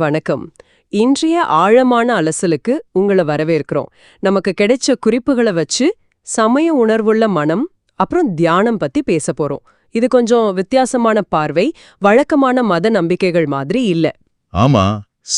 வணக்கம். இன்றைய ஆழமான அலசலுக்கு உங்களை வரவேற்கிறோம். நமக்கு கிடைச்ச குறிப்புகளை வச்சு சமய உணர்வுள்ள மனம் அப்புறம் தியானம் பத்தி பேச போறோம். இது கொஞ்சம் வித்தியாசமான பார்வை வழக்கமான மத நம்பிக்கைகள் மாதிரி இல்ல. ஆமா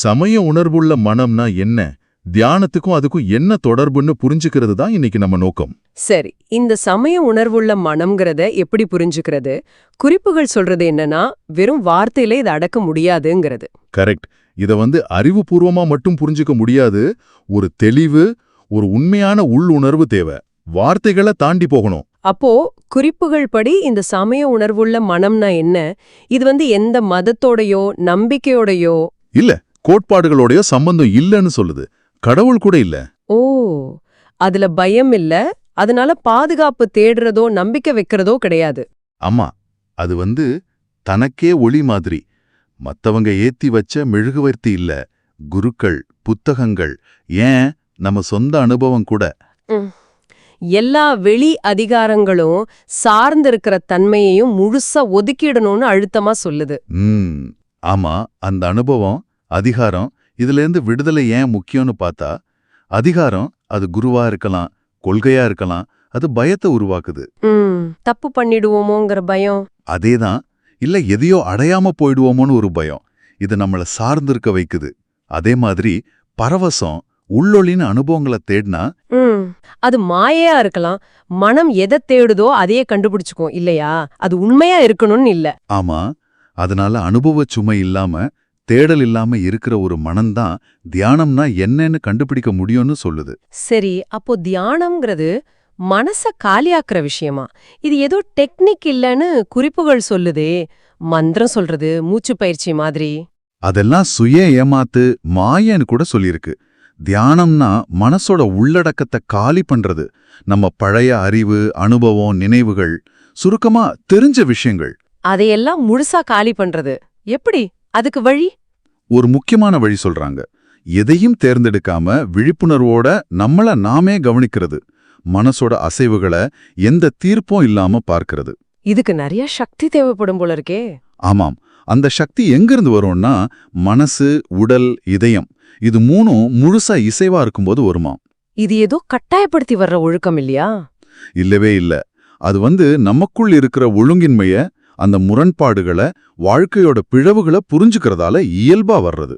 சமய உணர்வுள்ள மனம்னா என்ன? தியானத்துக்கும் அதுக்கும் என்ன தொடர்புன்னு புரிஞ்சுக்கிறது தான் இன்னைக்கு நம்ம நோக்கம். சரி இந்த சமய உணர்வுள்ள மனம்ங்கிறத எப்படி புரிஞ்சுக்கிறது? குறிப்புகள் சொல்றது என்னன்னா வெறும் வார்த்தையில இதை அடக்க முடியாதுங்கிறது. கரெக்ட். இத வந்து அறிவுபூர்வமா மட்டும் புரிஞ்சுக்க முடியாது. ஒரு தெளிவு ஒரு உண்மையான உள்ளுணர்வு தேவை. வார்த்தைகளை தாண்டி போகணும். அப்போ குறிப்புகள் படி இந்த சமய உணர்வுள்ள மனம்னா என்ன? இது வந்து எந்த மதத்தோடையோ நம்பிக்கையோடையோ? இல்ல கோட்பாடுகளோடய சம்பந்தம் இல்லைன்னு சொல்லுது. கடவுள் கூட இல்ல. ஓ அதுல பயம் இல்ல. அதனால பாதுகாப்பு தேடுறதோ நம்பிக்கை வைக்கிறதோ கிடையாது. ஆமா அது வந்து தனக்கே ஒளி மாதிரி. மத்தவங்க ஏத்தி வச்ச மெழுகுவர்த்தி இல்ல குருக்கள் புத்தகங்கள் ஏன் நம்ம சொந்த அனுபவம் கூட? எல்லா வெளி அதிகாரங்களும் சார்ந்திருக்கிற தன்மையையும் முழுசா ஒதுக்கிடணும்னு அழுத்தமா சொல்லுது. ஆமா அந்த அனுபவம் அதிகாரம் இதிலேருந்து விடுதலை ஏன் முக்கியம்னு பார்த்தா அதிகாரம் அது குருவா இருக்கலாம் கொள்கையா இருக்கலாம் அது பயத்தை உருவாக்குது. தப்பு பண்ணிடுவோமோங்கிற பயம். அதேதான் இல்ல எதையோ அடையாம போயிடுவோமோன்னு ஒரு பயம். இது நம்மள சார்ந்திருக்க வைக்குது. அதே மாதிரி பரவசம் உள்ளொளின்னு அனுபவங்களை தேடினா அது மாயையா இருக்கலாம். மனம் எதை தேடுதோ அதையே கண்டுபிடிச்சுக்கும் இல்லையா? அது உண்மையா இருக்கணும்னு இல்ல. ஆமா. அதனால அனுபவச் சுமை இல்லாம தேடல் இல்லாம இருக்கிற ஒரு மனம்தான் தியானம்னா என்னன்னு கண்டுபிடிக்க முடியும்னு சொல்லுது. சரி அப்போ தியானம்ங்கிறது மனச காலியாக்குற விஷயமா? இது ஏதோ டெக்னிக் இல்லைன்னு குறிப்புகள் சொல்லுதே. மந்திரம் சொல்றது மூச்சு பயிற்சி மாதிரி. அதெல்லாம் சுய ஏமாத்து மாயன்னு கூட சொல்லியிருக்கு. தியானம்னா மனசோட உள்ளடக்கத்தை காலி பண்றது. நம்ம பழைய அறிவு அனுபவம் நினைவுகள் சுருக்கமா தெரிஞ்ச விஷயங்கள். அதையெல்லாம் முழுசா காலி பண்றது. எப்படி? அதுக்கு வழி? ஒரு முக்கியமான வழி சொல்றாங்க. எதையும் தேர்ந்தெடுக்காம விழிப்புணர்வோட நம்மள நாமே கவனிக்கிறது. மனசோட அசைவுகளை எந்த தீர்ப்பும் இல்லாம பார்க்கிறது. இதுக்கு நிறைய சக்தி தேவைப்படும் போல இருக்கே. ஆமாம். அந்த சக்தி எங்கிருந்து வரும்னா மனசு உடல் இதயம் இது மூணும் முழுசா இசைவா இருக்கும்போது வருமா இது ஏதோ கட்டாயப்படுத்தி வர்ற ஒழுக்கம் இல்லையா? இல்லவே இல்ல. அது வந்து நமக்குள் இருக்கிற ஒழுங்கின்மைய அந்த முரண்பாடுகளை வாழ்க்கையோட பிழவுகளை புரிஞ்சுக்கிறதால இயல்பா வர்றது.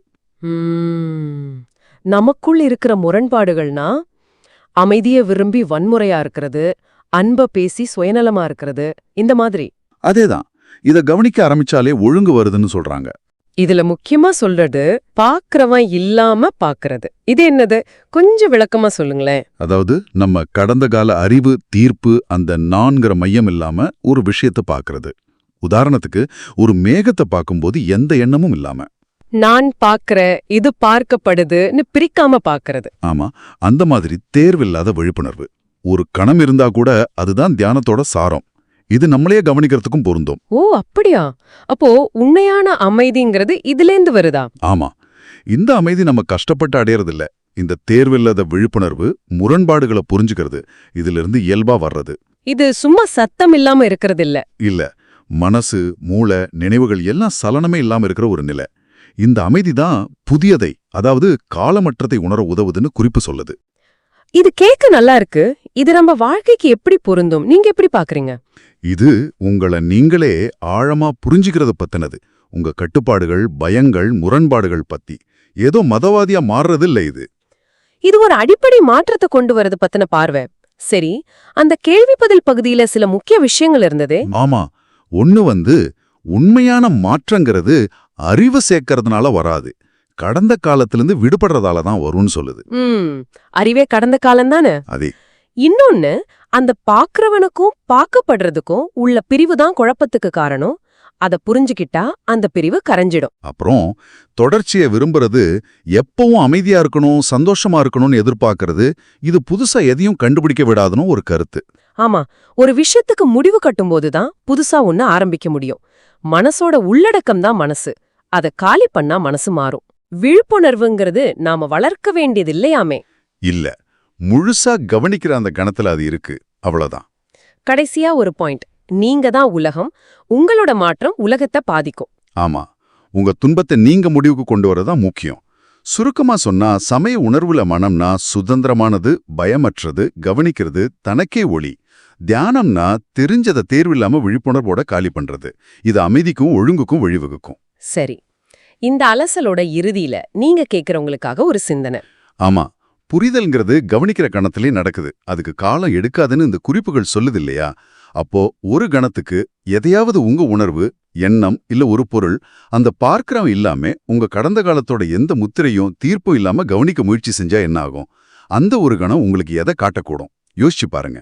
நமக்குள் இருக்கிற முரண்பாடுகள்னா அமைதிய விரும்பி வன்முறையா இருக்கிறது அன்ப பேசி சுயநலமா இருக்கிறது இந்த மாதிரி. அதேதான். இத கவனிக்க ஆரம்பிச்சாலே ஒழுங்கு வருதுன்னு சொல்றாங்க. இதுல முக்கியமா சொல்றது பாக்குறவன் இல்லாம பாக்குறது. இது என்னது? கொஞ்சம் விளக்கமா சொல்லுங்களேன். அதாவது நம்ம கடந்த கால அறிவு தீர்ப்பு அந்த நான்கிற மையம் இல்லாம ஒரு விஷயத்தை பார்க்கறது உதாரணத்துக்கு ஒரு மேகத்தை பார்க்கும்போது எந்த எண்ணமும் இல்லாம. நான் பாக்குற இது பார்க்கப்படுதுன்னு பிரிக்காம பாக்குறது ஆமா அந்த மாதிரி தேர்வில்லாத விழிப்புணர்வு. ஒரு கணம் இருந்தா கூட அதுதான் தியானத்தோட சாரம். இது நம்மளையே கவனிக்கிறதுக்கும் பொருந்தும். ஓ அப்படியா? அப்போ உண்மையான அமைதிங்கிறது இதுலேந்து வருதா? ஆமா இந்த அமைதி நம்ம கஷ்டப்பட்டு அடையறதில்ல. இந்த தேர்வில்லாத விழிப்புணர்வு முரண்பாடுகளை புரிஞ்சுக்கிறது. இதிலிருந்து இயல்பா வர்றது. இது சும்மா சத்தம் இல்லாம இருக்கிறது இல்ல இல்ல மனசு மூளை நினைவுகள் எல்லாம் சலனமே இல்லாம இருக்கிற ஒரு நிலை. இந்த அமைதி தான் புதியதை அதாவது காலமற்றதை உணர உதவுதுன்னு குறிப்பு சொல்லுது. இது கேட்க நல்லா இருக்கு. இது நம்ம வாழ்க்கைக்கு எப்படி பொருந்தும்? நீங்க எப்படி பாக்குறீங்க? இது உங்களை நீங்களே ஆழமா புரிஞ்சுக்கிறது பத்தினது. உங்க கட்டுப்பாடுகள் பயங்கள் முரண்பாடுகள் பத்தி. ஏதோ மதவாதியா மாறுறது இல்ல இது. இது ஒரு அடிப்படை மாற்றத்தை கொண்டு வரது பத்தின பார்வை. சரி அந்த கேள்வி பதில் பகுதியில சில முக்கிய விஷயங்கள் இருந்ததே? ஆமா. ஒண்ணு வந்து உண்மையான மாற்றங்கிறது அறிவு சேர்க்கறதுனால வராது. கடந்த காலத்திலிருந்து விடுபடுறதால தான் வரும்னு சொல்லுது. அறிவே கடந்த காலம் தானே? அதே. இன்னொன்னு அந்த பாக்குறவனுக்கும் பார்க்கப்படுறதுக்கும் உள்ள பிரிவு தான் குழப்பத்துக்கு காரணம். அத புரிஞ்சுக்கிட்டா அந்த பிரிவு கரைஞ்சிடும். அப்புறம் தொடர்ச்சியை விரும்புறது எப்பவும் அமைதியா இருக்கணும் சந்தோஷமா இருக்கணும்னு எதிர்பார்க்கறது இது புதுசா எதையும் கண்டுபிடிக்க விடாதுன்னு ஒரு கருத்து. ஆமா. ஒரு விஷயத்துக்கு முடிவு கட்டும்போது தான் புதுசா ஒண்ணு ஆரம்பிக்க முடியும். மனசோட உள்ளடக்கம் தான் மனசு. அத காலி பண்ணா மனசு மாறும். விழிப்புணர்வுங்கிறது நாம வளர்க்க வேண்டியது இல்லையாமே இல்ல முழுசா கவனிக்கிற அந்த கணத்துல அது இருக்கு அவ்வளவுதான். கடைசியா ஒரு பாயிண்ட் நீங்க தான் உலகம் உங்களோட மாற்றம் உலகத்தை பாதிக்கும். ஆமா உங்க துன்பத்தை நீங்க முடிவுக்கு கொண்டு வரதான் முக்கியம். சுருக்கமா சொன்னா சமய உணர்வுல மனம்னா சுதந்திரமானது பயமற்றது கவனிக்கிறது தனக்கே ஒளி. தியானம்னா தெரிஞ்சதை தேர்வில்லாம விழிப்புணர்வோட காலி பண்றது. இது அமைதிக்கும் ஒழுங்குக்கும் வழிவகுக்கும். சரி. இந்த அலசலோட இறுதியில நீங்க கேக்குறவங்களுக்காக ஒரு சிந்தனை. ஆமா. புரிதல்ங்கிறது கவனிக்கிற கணத்திலே நடக்குது. அதுக்கு காலம் எடுக்காதுன்னு இந்த குறிப்புகள் சொல்லுது இல்லையா? அப்போ ஒரு கணத்துக்கு எதையாவது உங்க உணர்வு எண்ணம் இல்ல ஒரு பொருள் அந்த பார்க்கறவன் இல்லாம உங்க கடந்த காலத்தோட எந்த முத்திரையும் தீர்ப்பும் இல்லாம கவனிக்க முயற்சி செஞ்சா என்ன ஆகும்? அந்த ஒரு கணம் உங்களுக்கு எதை காட்டக்கூடும்? யோசிச்சு பாருங்க.